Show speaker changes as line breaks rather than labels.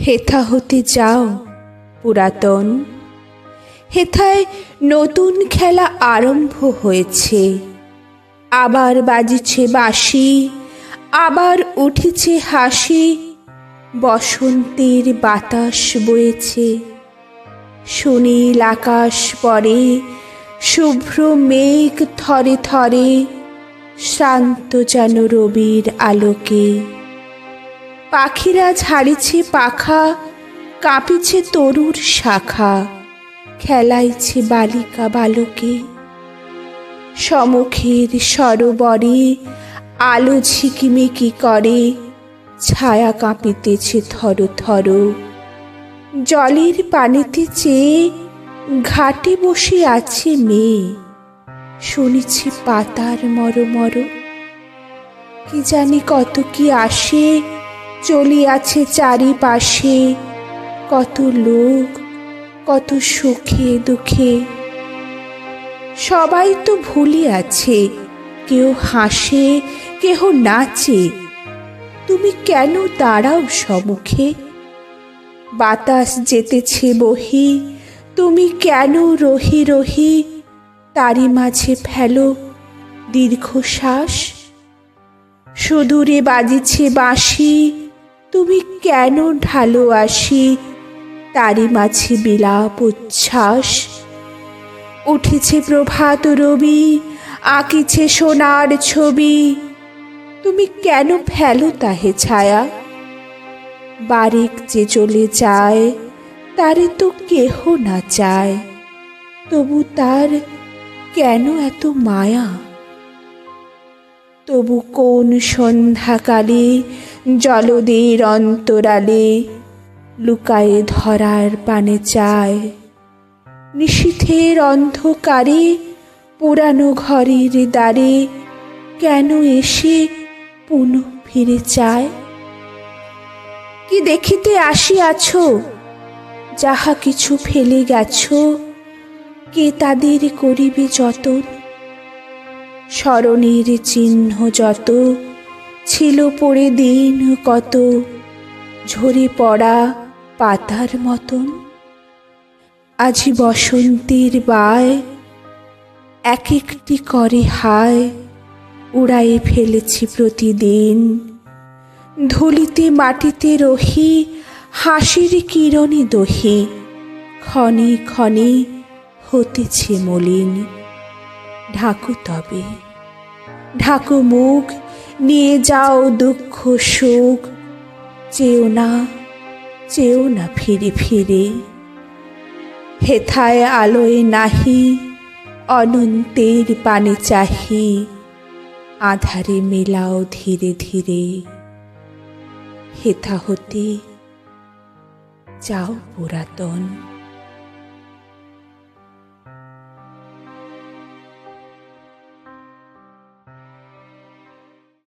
হেথা হতে যাও, পুরাতন। হেথায় নতুন খেলা আরম্ভ হয়েছে। আবার বাজিছে বাঁশি, আবার উঠেছে হাসি। বসন্তের বাতাস বয়েছে। সুনীল আকাশ পরে, শুভ্র মেঘ থরে থরে, শান্ত যেন রবির আলোকে। পাখিরা ঝাড়িছে পাখা, কাঁপিছে তরুর শাখা, খেলাইছে বালিকা বালকে। সমুখের সরোবরে আলো ঝিকিমিকি করে, ছায়া কাঁপিতেছে থর থর। জলের পানিতে চেয়ে ঘাটে বসে আছে মেয়ে, শুনেছি পাতার মরমর। কি জানি কত কি আসে চলিয়াছে চারিপাশে। কত লোক, কত সুখে দুঃখে। সবাই তো ভুলে আছে কেউ হাসে, কেহ নাচে। তুমি কেন দাঁড়াও সমুখে? বাতাস যেতেছে বহি, তুমি কেন রহি রহি? তারি মাঝে ফেলো দীর্ঘশ্বাস। সুদূরে বাজিছে বাঁশি তুমি কেন ঢালো আসি? তারি মাঝে বিলাপ উচ্ছ্বাস। উঠেছে প্রভাত রবি, আঁকিছে সোনার ছবি। তুমি কেন ফেলো তাহে ছায়া? বারেক যে চলে যায়, তারে তো কেহ না চায়। তবু তার কেন এত মায়া? তবু কোন সন্ধ্যাকালে জলদের অন্তরালে লুকায়ে ধরার পানে চায়। নিশীথের অন্ধকারে, পুরানো ঘরের দ্বারে কেন এসে পুনঃ ফিরে চায়? কি দেখিতে আসিয়াছ? যাহা কিছু ফেলে গেছ, কে তাদের করিবে যতন? স্মরণের চিহ্ন যত ছিল পড়ে দিন কত, ঝরে পড়া পাতার মতন। আজি বসন্তের বায় এক একটি করে হায় উড়াইয়ে ফেলেছি প্রতিদিন। ধুলিতে মাটিতে রহি, হাসির কিরণে দহি, ক্ষণে ক্ষণে হতেছে মলিন। ঢাকু তবে, ঢাকু মুখ নিয়ে যাও দুঃখ, সুখ। চেও না চেও না ফিরে ফিরে। হেথায় আলোয় নাহি, অনন্তের পানে চাহি। আধারে মেলাও ধীরে ধীরে। হেথা হতে যাও পুরাতন।